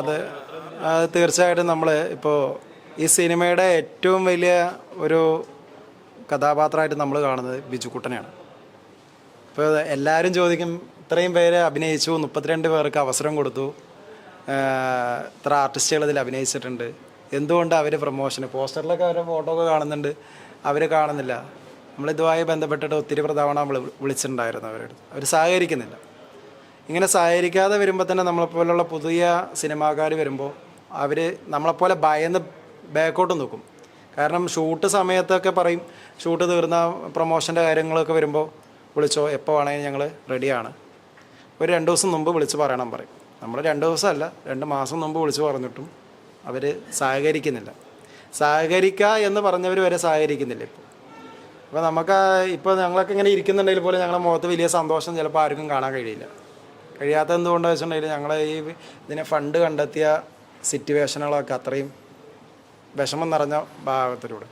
അതെ. അതെ തീർച്ചയായിട്ടും നമ്മൾ ഇപ്പോൾ ഈ സിനിമയുടെ ഏറ്റവും വലിയ ഒരു കഥാപാത്രമായിട്ട് നമ്മൾ കാണുന്നത് ബിജുക്കുട്ടനെയാണ് ഇപ്പോൾ എല്ലാവരും ചോദിക്കും ഇത്രയും പേര് അഭിനയിച്ചു മുപ്പത്തിരണ്ട് പേർക്ക് അവസരം കൊടുത്തു. ഇത്ര ആർട്ടിസ്റ്റുകൾ ഇതിൽ അഭിനയിച്ചിട്ടുണ്ട്. എന്തുകൊണ്ട് അവർ പ്രൊമോഷന് പോസ്റ്ററിലൊക്കെ അവരുടെ ഫോട്ടോ ഒക്കെ കാണുന്നുണ്ട്. അവർ കാണുന്നില്ല. നമ്മളിതുമായി ബന്ധപ്പെട്ടിട്ട് ഒത്തിരി പ്രതാവണ നമ്മൾ വിളിച്ചിട്ടുണ്ടായിരുന്നു അവരുടെ. അവർ സഹകരിക്കുന്നില്ല. ഇങ്ങനെ സഹകരിക്കാതെ വരുമ്പോൾ തന്നെ നമ്മളെപ്പോലുള്ള പുതിയ സിനിമാക്കാർ വരുമ്പോൾ അവർ നമ്മളെപ്പോലെ ഭയന്ന് ബാക്കോട്ട് നോക്കും. കാരണം ഷൂട്ട് സമയത്തൊക്കെ പറയും ഷൂട്ട് തീർന്ന പ്രൊമോഷന്റെ കാര്യങ്ങളൊക്കെ വരുമ്പോൾ വിളിച്ചോ എപ്പോൾ വേണമെങ്കിൽ ഞങ്ങൾ റെഡിയാണ് ഒരു രണ്ട് ദിവസം മുമ്പ് വിളിച്ച് പറയണം പറയും. നമ്മൾ രണ്ട് ദിവസമല്ല രണ്ട് മാസം മുമ്പ് വിളിച്ച് പറഞ്ഞിട്ടും അവർ സഹകരിക്കുന്നില്ല. സഹകരിക്കുക എന്ന് പറഞ്ഞവർ വരെ സഹകരിക്കുന്നില്ല ഇപ്പോൾ അപ്പോൾ നമുക്ക് ഇപ്പോൾ ഞങ്ങളൊക്കെ ഇങ്ങനെ ഇരിക്കുന്നുണ്ടെങ്കിൽ പോലും ഞങ്ങളുടെ മുഖത്ത് വലിയ സന്തോഷം ചിലപ്പോൾ ആർക്കും കാണാൻ കഴിയില്ല. കഴിയാത്ത എന്തുകൊണ്ടാണെന്ന് വെച്ചിട്ടുണ്ടെങ്കിൽ ഞങ്ങൾ ഈ ഇതിനെ ഫണ്ട് കണ്ടെത്തിയ സിറ്റുവേഷനുകളൊക്കെ അത്രയും വിഷമം നിറഞ്ഞ ഭാഗത്തിലൂടെ.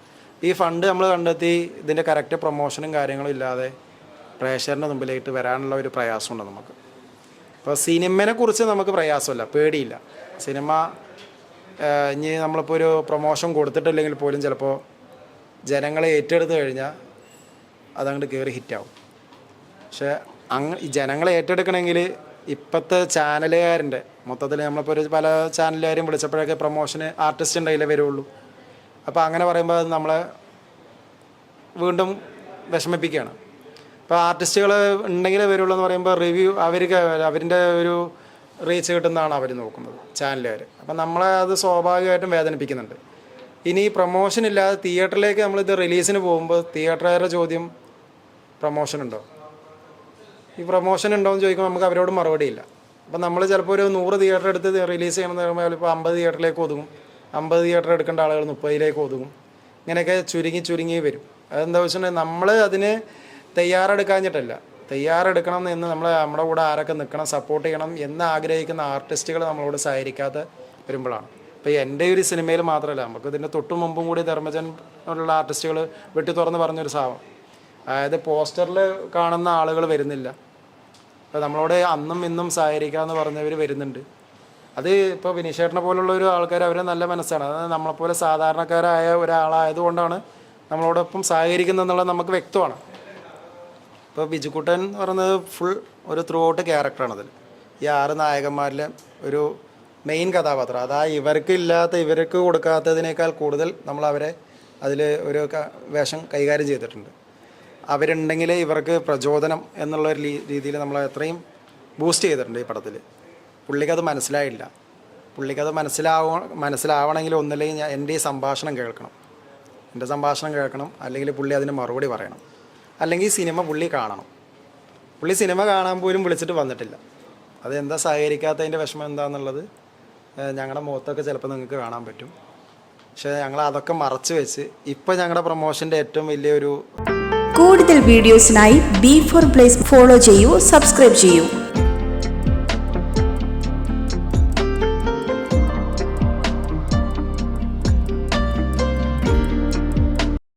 ഈ ഫണ്ട് നമ്മൾ കണ്ടെത്തി ഇതിന്റെ കറക്റ്റ് പ്രൊമോഷനും കാര്യങ്ങളും ഇല്ലാതെ പ്രേക്ഷകരുടെ മുമ്പിലേക്ക് വരാനുള്ള ഒരു പ്രയാസമുണ്ട് നമുക്ക്. അപ്പോൾ സിനിമയെ കുറിച്ച് നമുക്ക് പ്രയാസമില്ല പേടിയില്ല. സിനിമ ഇനി നമ്മളിപ്പോൾ ഒരു പ്രൊമോഷൻ കൊടുത്തിട്ടില്ലെങ്കിൽ പോലും ചിലപ്പോൾ ജനങ്ങളെ ഏറ്റെടുത്ത് കഴിഞ്ഞാൽ അതങ്ങോട്ട് കയറി ഹിറ്റാവും. പക്ഷേ അങ്ങ് ജനങ്ങളെ ഏറ്റെടുക്കണമെങ്കിൽ ഇപ്പോഴത്തെ ചാനലുകാരന്റെ മൊത്തത്തിൽ നമ്മളിപ്പോൾ ഒരു പല ചാനലുകാരും വിളിച്ചപ്പോഴൊക്കെ പ്രൊമോഷന് ആർട്ടിസ്റ്റ് ഉണ്ടായില്ലേ വരുള്ളൂ. അപ്പോൾ അങ്ങനെ പറയുമ്പോൾ അത് നമ്മളെ വീണ്ടും വിഷമിപ്പിക്കുകയാണ്. അപ്പോൾ ആർട്ടിസ്റ്റുകൾ ഉണ്ടെങ്കിലേ വരുള്ളൂ എന്ന് പറയുമ്പോൾ റിവ്യൂ അവർക്ക് അവരിന്റെ ഒരു റീച്ച് കിട്ടുന്നതാണ് അവർ നോക്കുന്നത് ചാനലുകാർ അപ്പം നമ്മളെ അത് സ്വാഭാവികമായിട്ടും വേദനിപ്പിക്കുന്നുണ്ട്. ഇനി പ്രൊമോഷൻ ഇല്ലാതെ തിയേറ്ററിലേക്ക് നമ്മൾ ഇത് റിലീസിന് പോകുമ്പോൾ തിയേറ്ററുകാരുടെ ചോദ്യം പ്രൊമോഷൻ ഉണ്ടോ? ഈ പ്രൊമോഷൻ ഉണ്ടോ എന്ന് ചോദിക്കുമ്പോൾ നമുക്ക് അവരോട് മറുപടിയില്ല അപ്പം നമ്മൾ ചിലപ്പോൾ ഒരു നൂറ് തിയേറ്റർ എടുത്ത് റിലീസ് ചെയ്യണമെന്ന് പറയുമ്പോൾ ഇപ്പോൾ അമ്പത് തിയേറ്ററിലേക്ക് ഒതുങ്ങും. അമ്പത് തിയേറ്റർ എടുക്കേണ്ട ആളുകൾ മുപ്പതിലേക്ക് ഒതുങ്ങും. ഇങ്ങനെയൊക്കെ ചുരുങ്ങി ചുരുങ്ങി വരും. അതെന്താ വെച്ചിട്ടുണ്ടെങ്കിൽ നമ്മൾ അതിന് തയ്യാറെടുക്കാഞ്ഞിട്ടല്ല. തയ്യാറെടുക്കണം എന്ന് നമ്മൾ നമ്മുടെ കൂടെ ആരൊക്കെ നിൽക്കണം സപ്പോർട്ട് ചെയ്യണം എന്ന് ആഗ്രഹിക്കുന്ന ആർട്ടിസ്റ്റുകൾ നമ്മളോട് സഹകരിക്കാതെ വരുമ്പോഴാണ്. ഇപ്പോൾ എന്റെ ഒരു സിനിമയിൽ മാത്രമല്ല നമുക്ക് ഇതിന്റെ തൊട്ടു മുമ്പും കൂടി ധർമ്മജൻ ഉള്ള ആർട്ടിസ്റ്റുകൾ വെട്ടി തുറന്ന് പറഞ്ഞൊരു സാധനം. അതായത് പോസ്റ്ററിൽ കാണുന്ന ആളുകൾ വരുന്നില്ല. ഇപ്പോൾ നമ്മളോട് അന്നും ഇന്നും സഹകരിക്കുക എന്ന് പറഞ്ഞവർ വരുന്നുണ്ട്. അത് ഇപ്പോൾ വിനീഷേട്ടനെ പോലുള്ള ഒരു ആൾക്കാർ അവരെ നല്ല മനസ്സാണ്. അതായത് നമ്മളെപ്പോലെ സാധാരണക്കാരായ ഒരാളായതുകൊണ്ടാണ് നമ്മളോടൊപ്പം സഹകരിക്കുന്നത് എന്നുള്ളത് നമുക്ക് വ്യക്തമാണ്. ഇപ്പോൾ ബിജുക്കുട്ടൻ എന്ന് പറയുന്നത് ഫുൾ ഒരു ത്രൂ ഔട്ട് ക്യാരക്ടറാണ് അതിൽ ഈ ആറ് നായകന്മാരിലെ ഒരു മെയിൻ കഥാപാത്രം. അതായത് ഇവർക്ക് ഇല്ലാത്ത ഇവർക്ക് കൊടുക്കാത്തതിനേക്കാൾ കൂടുതൽ നമ്മൾ അവരെ അതിൽ ഒരു വേഷം കൈകാര്യം ചെയ്തിട്ടുണ്ട്. അവരുണ്ടെങ്കിൽ ഇവർക്ക് പ്രചോദനം എന്നുള്ള ഒരു രീതിയിൽ നമ്മൾ എത്രയും ബൂസ്റ്റ് ചെയ്തിട്ടുണ്ട് ഈ പടത്തിൽ പുള്ളിക്കത് മനസ്സിലായില്ല. പുള്ളിക്കത് മനസ്സിലാവ മനസ്സിലാവണമെങ്കിൽ ഒന്നില്ലെങ്കിൽ ഞാൻ എന്റെ ഈ സംഭാഷണം കേൾക്കണം. എന്റെ സംഭാഷണം കേൾക്കണം. അല്ലെങ്കിൽ പുള്ളി അതിന് മറുപടി പറയണം. അല്ലെങ്കിൽ സിനിമ പുള്ളി കാണണം. പുള്ളി സിനിമ കാണാൻ പോലും വിളിച്ചിട്ട് വന്നിട്ടില്ല. അത് എന്താ സഹകരിക്കാത്തതിന്റെ വിഷമം എന്താണെന്നുള്ളത് ഞങ്ങളുടെ മുഖത്തൊക്കെ ചിലപ്പോൾ നിങ്ങൾക്ക് കാണാൻ പറ്റും. പക്ഷേ ഞങ്ങൾ അതൊക്കെ മറച്ചു വെച്ച് ഇപ്പം ഞങ്ങളുടെ പ്രൊമോഷന്റെ ഏറ്റവും വലിയൊരു കൂടുതൽ വീഡിയോസിനായി ബി ഫോർ പ്ലേസ് ഫോളോ ചെയ്യൂ സബ്സ്ക്രൈബ് ചെയ്യൂ.